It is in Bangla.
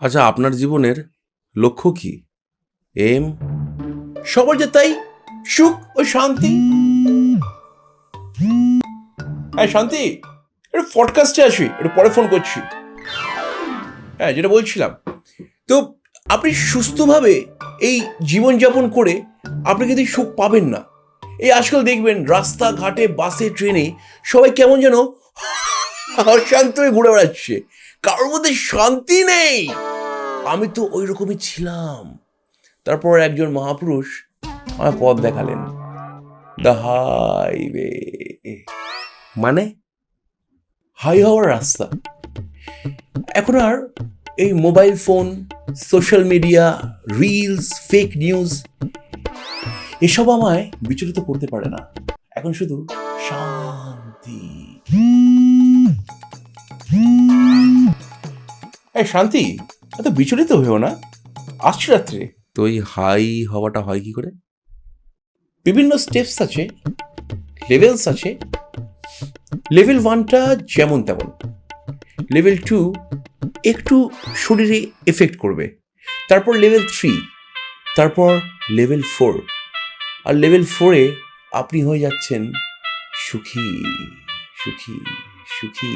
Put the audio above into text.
আচ্ছা আপনার জীবনের লক্ষ্য কি? এম? সবার যে তাই সুখ ও শান্তি। হ্যাঁ শান্তি। একটু পডকাস্টে আসি, একটু পরে ফোন করছি। হ্যাঁ যেটা বলছিলাম। তো আপনি সুস্থভাবে এই জীবনযাপন করে আপনি কিন্তু সুখ পাবেন না। এই আজকাল দেখবেন রাস্তাঘাটে, বাসে, ট্রেনে সবাই কেমন যেন অশান্ত হয়ে ঘুরে বেড়াচ্ছে। কারোর মধ্যে শান্তি নেই। আমি তো ওই রকমই ছিলাম। তারপর একজন মহাপুরুষ আমার পথ দেখালেন। হাইওয়ে মানে হাই হওয়ার রাস্তা। এখন আর এই mobile phone, social media, reels fake news এসব আমায় বিচলিত করতে পারে না। এখন শুধু শান্তি। শান্তি? এত বিচলিত হয়েও না? আসছে রাত্রে তো এই হাই হওয়াটা হয় কি করে? বিভিন্ন স্টেপস আছে লেভেলস আছে। লেভেল ওয়ানটা যেমন তেমন। লেভেল টু একটু শরীরে এফেক্ট করবে। তারপর লেভেল থ্রি তারপর লেভেল ফোর আর লেভেল ফোরে আপনি হয়ে যাচ্ছেন সুখী সুখী সুখী।